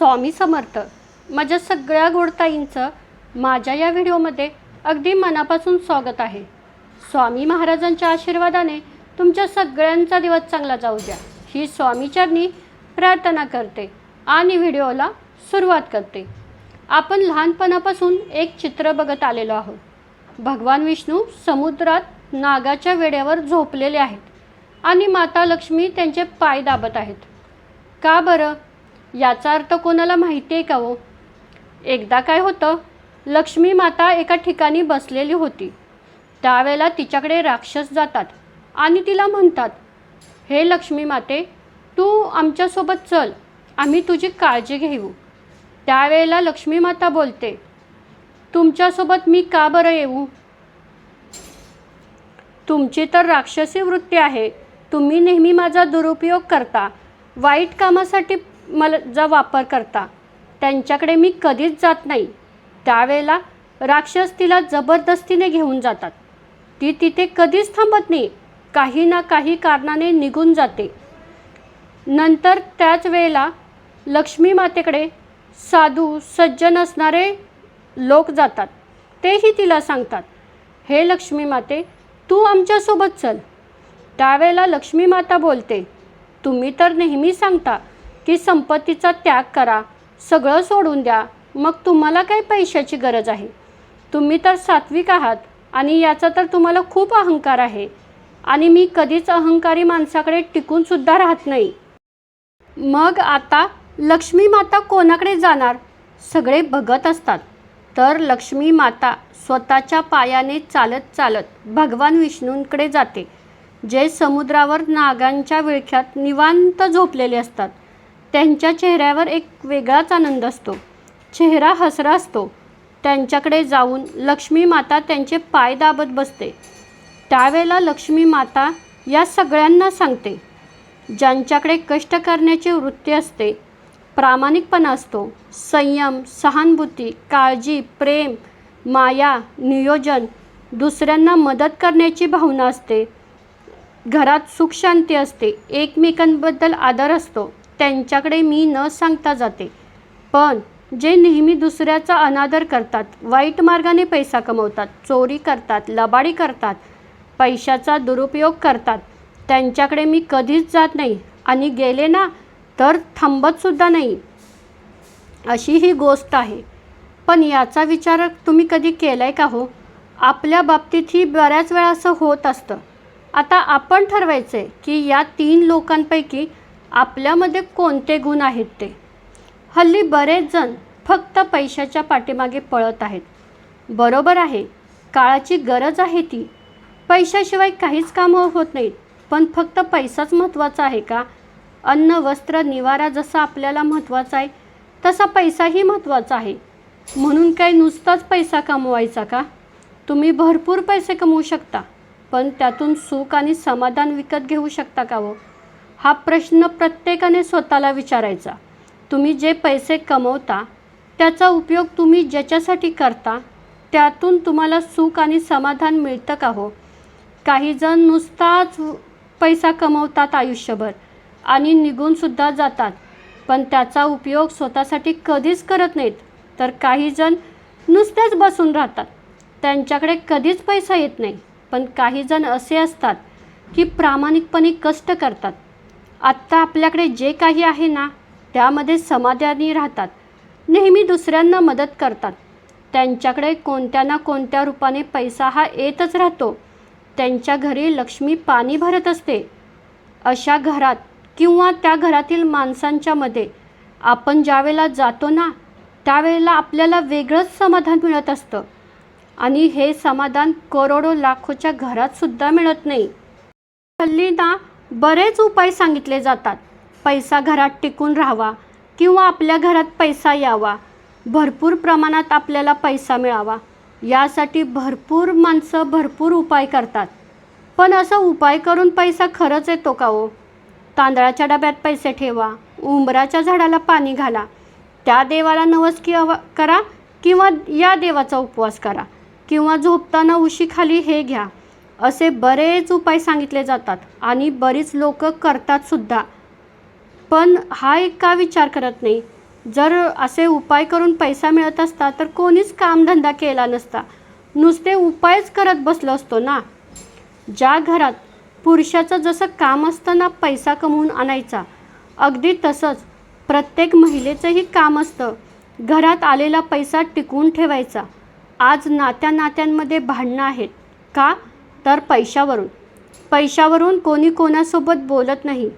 स्वामी समर्थ. माझ्या सगळ्या गोडताईंचं माझ्या या व्हिडिओमध्ये अगदी मनापासून स्वागत आहे. स्वामी महाराजांच्या आशीर्वादाने तुमच्या सगळ्यांचा दिवस चांगला जाऊ द्या. ही स्वामीचरणी प्रार्थना करते आणि व्हिडिओला सुरुवात करते. आपण लहानपणापासून एक चित्र बघत आलेलो आहोत. भगवान विष्णू समुद्रात नागाच्या वेड्यावर झोपलेले आहेत आणि माता लक्ष्मी त्यांचे पाय दाबत आहेत. का बरं? याचा अर्थ कोणाला माहिती आहे का हो? एकदा काय होतं लक्ष्मी माता एका ठिकाणी बसलेली होती. त्यावेळेला तिच्याकडे राक्षस जातात आणि तिला म्हणतात हे लक्ष्मी माते तू आमच्यासोबत चल आम्ही तुझी काळजी घेऊ. त्यावेळेला लक्ष्मी माता बोलते तुमच्यासोबत मी का बरं येऊ? तुमची तर राक्षसी वृत्ती आहे. तुम्ही नेहमी माझा दुरुपयोग करता. वाईट कामासाठी मला जा वापर करता. त्यांच्याकडे मी कधीच जात नाही. त्यावेळेला राक्षस तिला जबरदस्तीने घेऊन जातात. ती तिथे कधीच थांबत नाही. काही ना काही कारणाने निघून जाते. नंतर त्याच वेळेला लक्ष्मी मातेकडे साधू सज्जन असणारे लोक जातात. तेही तिला सांगतात हे लक्ष्मी माते तू आमच्यासोबत चल. त्यावेळेला लक्ष्मी माता बोलते तुम्ही तर नेहमी सांगता की संपत्तीचा त्याग करा सगळं सोडून द्या मग तुम्हाला काही पैशाची गरज आहे. तुम्ही तर सात्विक आहात आणि याचा तर तुम्हाला खूप अहंकार आहे. आणि मी कधीच अहंकारी माणसाकडे टिकूनसुद्धा राहत नाही. मग आता लक्ष्मी माता कोणाकडे जाणार? सगळे बघत असतात. तर लक्ष्मी माता स्वतःच्या पायाने चालत चालत भगवान विष्णूंकडे जाते जे समुद्रावर नागांच्या विळख्यात निवांत झोपलेले असतात. त्यांच्या चेहऱ्यावर एक वेगळाच आनंद असतो. चेहरा हसरा असतो. त्यांच्याकडे जाऊन लक्ष्मी माता त्यांचे पाय दाबत बसते. त्यावेळेला लक्ष्मी माता या सगळ्यांना सांगते. ज्यांच्याकडे कष्ट करण्याची वृत्ती असते प्रामाणिकपणा असतो. संयम सहानुभूती काळजी प्रेम माया नियोजन दुसऱ्यांना मदत करण्याची भावना असते. घरात सुखशांती असते. एकमेकांबद्दल आदर असतो. त्यांच्याकडे मी न सांगता जाते. पण जे नेहमी दुसऱ्याचा अनादर करतात वाईट मार्गाने पैसा कमवतात चोरी करतात लबाडी करतात पैशाचा दुरुपयोग करतात त्यांच्याकडे मी कधीच जात नाही आणि गेले ना तर थांबतसुद्धा नाही. अशी ही गोष्ट आहे. पण याचा विचार तुम्ही कधी केला आहे का हो? आपल्या बाबतीतही बऱ्याच वेळा असं होत असतं. आता आपण ठरवायचं आहे की या तीन लोकांपैकी आपल्यामध्ये कोणते गुण आहेत ते? हल्ली बरेच जण फक्त पैशाच्या पाठीमागे पळत आहेत. बरोबर आहे काळाची गरज आहे ती. पैशाशिवाय काहीच कामं होत नाहीत पण फक्त पैसाच महत्त्वाचा आहे का? अन्न वस्त्र निवारा जसा आपल्याला महत्त्वाचा आहे तसा पैसाही महत्त्वाचा आहे. म्हणून काय नुसताच पैसा कमवायचा का? तुम्ही भरपूर पैसे कमवू शकता पण त्यातून सुख आणि समाधान विकत घेऊ शकता का हो? हा प्रश्न प्रत्येकाने स्वतःला विचारायचा. तुम्ही जे पैसे कमवता त्याचा उपयोग तुम्ही ज्याच्यासाठी करता त्यातून तुम्हाला सुख आणि समाधान मिळतं का हो? काही जण नुसताच पैसा कमवतात आयुष्यभर आणि निघूनसुद्धा जातात. पण त्याचा उपयोग स्वतःसाठी कधीच करत नाहीत. तर काही जण नुसतेच बसून राहतात. त्यांच्याकडे कधीच पैसा येत नाही. पण काही जण असे असतात की प्रामाणिकपणे कष्ट करतात. आत्ता आपल्याकडे जे काही आहे ना त्यामध्ये समाधानी राहतात. नेहमी दुसऱ्यांना मदत करतात. त्यांच्याकडे कोणत्या ना कोणत्या रूपाने पैसा हा येतच राहतो. त्यांच्या घरी लक्ष्मी पाणी भरत असते. अशा घरात किंवा त्या घरातील माणसांच्यामध्ये आपण ज्यावेळेला जातो ना त्यावेळेला आपल्याला वेगळंच समाधान मिळत असतं. आणि हे समाधान करोडो लाखोच्या घरातसुद्धा मिळत नाही. हल्ली ना बरेच उपाय सांगितले जातात. पैसा घरात टिकून राहावा किंवा आपल्या घरात पैसा यावा. भरपूर प्रमाणात आपल्याला पैसा मिळावा. यासाठी भरपूर माणसं भरपूर उपाय करतात. पण असं उपाय करून पैसा खरंच येतो का हो? तांदळाच्या डब्यात पैसे ठेवा उंबराच्या झाडाला पाणी घाला त्या देवाला नवस किंवा करा किंवा या देवाचा उपवास करा किंवा झोपताना उशीखाली हे घ्या. असे बरेच उपाय सांगितले जातात आणि बरीच लोक करतात सुद्धा. पण हा एक का विचार करत नाही? जर असे उपाय करून पैसा मिळत असता तर कोणीच कामधंदा केला नसता. नुसते उपायच करत बसलो असतो ना? ज्या घरात पुरुषाचं जसं काम असतं ना पैसा कमवून आणायचा अगदी तसंच प्रत्येक महिलेचंही काम असतं. घरात आलेला पैसा टिकवून ठेवायचा. आज नात्या नात्यांमध्ये भांडणं आहेत. का? तर पैशावरून. पैशावरून कोणी कोणासोबत बोलत नाही.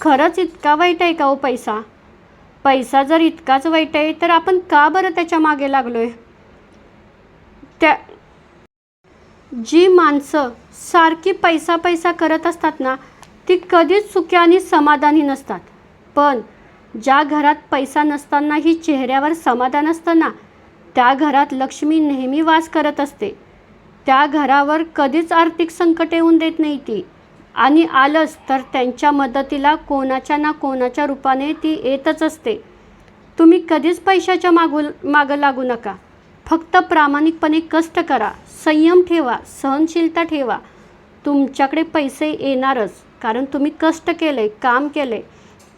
खरंच इतका वाईट आहे का हो पैसा? पैसा जर इतकाच वाईट आहे तर आपण का बरं त्याच्यामागे आहे त्या जी माणसं सारखी पैसा पैसा करत असतात ना ती कधीच सुखी आणि समाधानी नसतात. पण ज्या घरात पैसा नसतानाही चेहऱ्यावर समाधान असतं ना त्या घरात लक्ष्मी नेहमी वास करत असते. त्या घरावर कधीच आर्थिक संकट येऊन देत नाही ती आणि आलंच तर त्यांच्या मदतीला कोणाच्या ना कोणाच्या रूपाने ती येतच असते. तुम्ही कधीच पैशाच्या मागू मागं लागू नका. फक्त प्रामाणिकपणे कष्ट करा संयम ठेवा सहनशीलता ठेवा. तुमच्याकडे पैसे येणारच कारण तुम्ही कष्ट केले काम केले.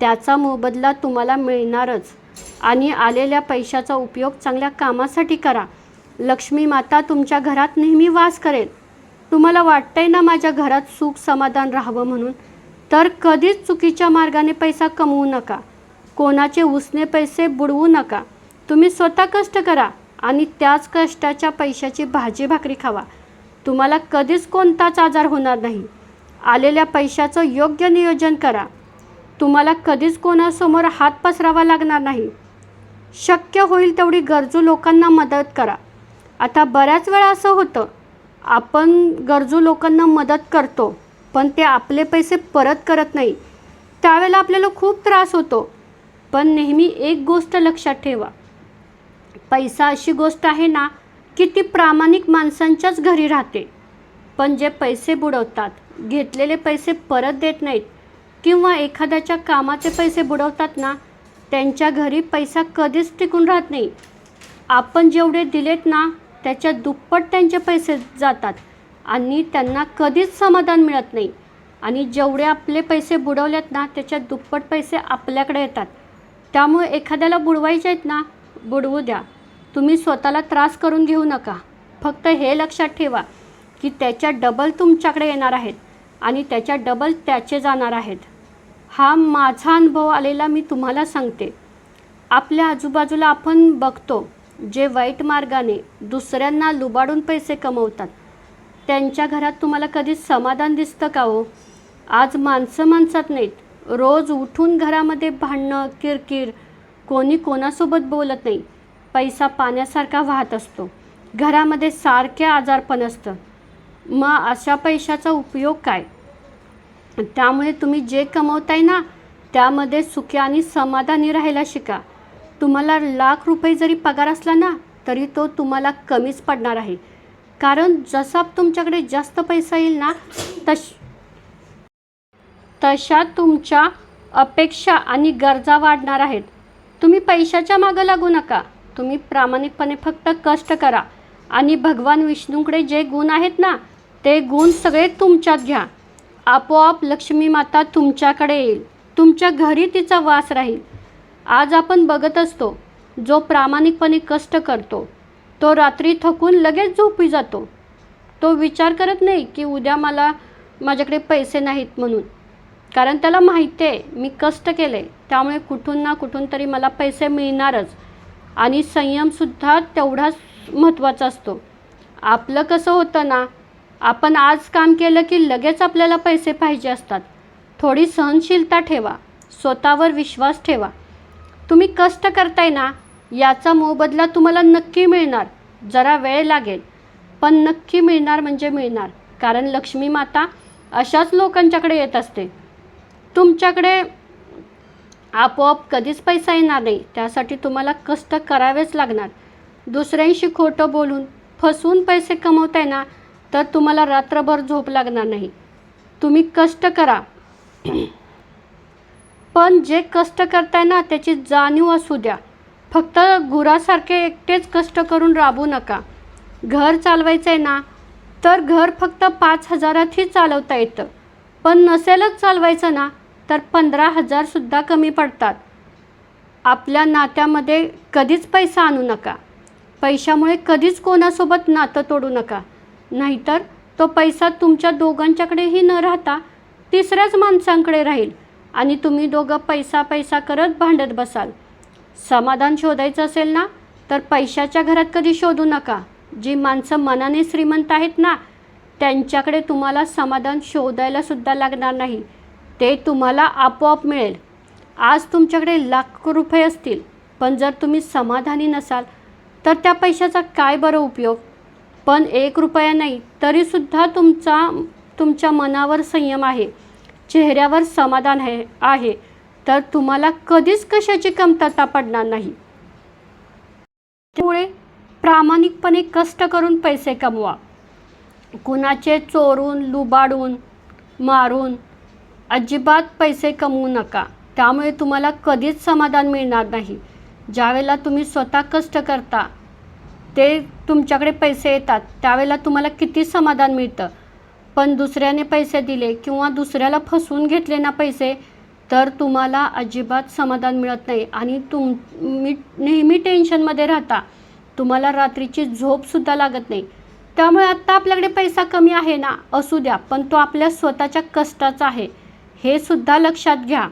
त्याचा मोबदला तुम्हाला मिळणारच. आणि आलेल्या पैशाचा उपयोग चांगल्या कामासाठी करा. लक्ष्मी माता तुमच्या घरात नेहमी वास करेल. तुम्हाला वाटतंय ना माझ्या घरात सुख समाधान राहावं म्हणून? तर कधीच चुकीच्या मार्गाने पैसा कमवू नका. कोणाचे उसने पैसे बुडवू नका. तुम्ही स्वतः कष्ट करा आणि त्याच कष्टाच्या पैशाची भाजी भाकरी खावा. तुम्हाला कधीच कोणताच आजार होणार नाही. आलेल्या पैशाचं योग्य नियोजन करा. तुम्हाला कधीच कोणासमोर हात पसरावा लागणार नाही. शक्य होईल तेवढी गरजू लोकांना मदत करा. आता बऱ्याच वेळा असं होतं आपण गरजू लोकांना मदत करतो पण ते आपले पैसे परत करत नाही. त्यावेळेला आपल्याला खूप त्रास होतो. पण नेहमी एक गोष्ट लक्षात ठेवा. पैसा अशी गोष्ट आहे ना की ती प्रामाणिक माणसांच्याच घरी राहते. पण जे पैसे बुडवतात घेतलेले पैसे परत देत नाहीत किंवा एखाद्याच्या कामाचे पैसे बुडवतात ना त्यांच्या घरी पैसा कधीच टिकून राहत नाही. आपण जेवढे दिलेत ना त्याच्या दुप्पट त्यांचे पैसे जातात आणि त्यांना कधीच समाधान मिळत नाही. आणि जेवढे आपले पैसे बुडवलेत ना त्याच्या दुप्पट पैसे आपल्याकडे येतात. त्यामुळे एखाद्याला बुडवायचे आहेत ना बुडवू द्या. तुम्ही स्वतःला त्रास करून घेऊ नका. फक्त हे लक्षात ठेवा की त्याच्या डबल तुमच्याकडे येणार आहेत आणि त्याच्या डबल त्याचे जाणार आहेत. हा माझा अनुभव आलेला मी तुम्हाला सांगते. आपल्या आजूबाजूला आपण बघतो जे वाईट मार्गाने दुसऱ्यांना लुबाडून पैसे कमवतात त्यांच्या घरात तुम्हाला कधी समाधान दिसतं का हो? आज माणसं माणसात नाहीत. रोज उठून घरामध्ये भांडणं किरकिर कोणी कोणासोबत बोलत नाही. पैसा पाण्यासारखा वाहत असतो. घरामध्ये सारखे आजारपण असतं. मग अशा पैशाचा उपयोग काय? त्यामुळे तुम्ही जे कमवताय ना त्यामध्ये सुखी आणि समाधानी राहायला शिका. तुम्हाला लाख रुपये जरी पगार असला ना तरी तो तुम्हाला कमीच पडणार आहे. कारण जसा तुमच्याकडे जास्त पैसा येईल ना तश तशा तुमच्या अपेक्षा आणि गरजा वाढणार आहेत. तुम्ही पैशाच्या मागं लागू नका. तुम्ही प्रामाणिकपणे फक्त कष्ट करा. आणि भगवान विष्णूकडे जे गुण आहेत ना ते गुण सगळे तुमच्यात घ्या. आपोआप लक्ष्मी माता तुमच्याकडे येईल. तुमच्या घरी तिचा वास राहील. आज आपण बघत असतो जो प्रामाणिकपणे कष्ट करतो तो रात्री थकून लगेच झोपी जातो. तो विचार करत नाही की उद्या मला माझ्याकडे पैसे नाहीत म्हणून. कारण त्याला माहिती आहे मी कष्ट केले त्यामुळे कुठून ना कुठून तरी मला पैसे मिळणारच. आणि संयमसुद्धा तेवढाच महत्त्वाचा असतो. आपलं कसं होतं ना आपण आज काम केलं की लगेच आपल्याला पैसे पाहिजे असतात. थोडी सहनशीलता ठेवा स्वतःवर विश्वास ठेवा. तुम्ही कष्ट करताय ना याचा मोबदला तुम्हाला नक्की मिळणार. जरा वेळ लागेल. पण नक्की मिळणार म्हणजे मिळणार. कारण लक्ष्मी माता अशाच लोकांच्याकडे येत असते. तुमच्याकडे आपोआप कधीच पैसा येणार नाही. त्यासाठी तुम्हाला कष्ट करावेच लागणार. दुसऱ्यांशी खोटं बोलून फसवून पैसे कमवताय ना तर तुम्हाला रात्रभर झोप लागणार नाही. तुम्ही कष्ट करा. पण जे कष्ट करताय ना त्याची जाणीव असू द्या. फक्त गुरासारखे एकटेच कष्ट करून राबू नका. घर चालवायचं आहे ना तर घर फक्त पाच हजारातही चालवता येतं. पण नसेलच चालवायचं ना तर पंधरा हजारसुद्धा कमी पडतात. आपल्या नात्यामध्ये कधीच पैसा आणू नका. पैशामुळे कधीच कोणासोबत नातं तोडू नका. नाहीतर तो पैसा तुमच्या दोघांच्याकडेही न राहता तिसऱ्याच माणसांकडे राहील. आणि तुम्ही दोघं पैसा पैसा करत भांडत बसाल. समाधान शोधायचं असेल ना तर पैशाच्या घरात कधी शोधू नका. जी माणसं मनाने श्रीमंत आहेत ना त्यांच्याकडे तुम्हाला समाधान शोधायला सुद्धा लागणार नाही. ते तुम्हाला आपोआप मिळेल. आज तुमच्याकडे लाख रुपये असतील पण जर तुम्ही समाधानी नसाल तर त्या पैशाचा काय बरं उपयोग? पण एक रुपया नाही तरीसुद्धा तुमचा तुमच्या मनावर संयम आहे. चेहऱ्यावर समाधान आहे आहे. तर तुम्हाला कधीच कशाची कमतरता पडणार नाही. त्यामुळे प्रामाणिकपणे कष्ट करून पैसे कमवा. कुणाचे चोरून लुबाडून मारून अजिबात पैसे कमवू नका. त्यामुळे तुम्हाला कधीच समाधान मिळणार नाही. ज्यावेळेला तुम्ही स्वतः कष्ट करता ते तुमच्याकडे पैसे येतात. त्यावेळेला तुम्हाला किती समाधान मिळतं? पण दुसऱ्याने पैसे दिले किंवा दुसऱ्याला फसवून घेतले ना पैसे तर तुम्हाला अजिबात समाधान मिळत नाही. आणि तुम मी नेहमी टेन्शनमध्ये राहता. तुम्हाला रात्रीची झोपसुद्धा लागत नाही. त्यामुळे आत्ता आपल्याकडे पैसा कमी आहे ना असू द्या पण तो आपल्या स्वतःच्या कष्टाचा आहे. हे सुद्धा लक्षात घ्या.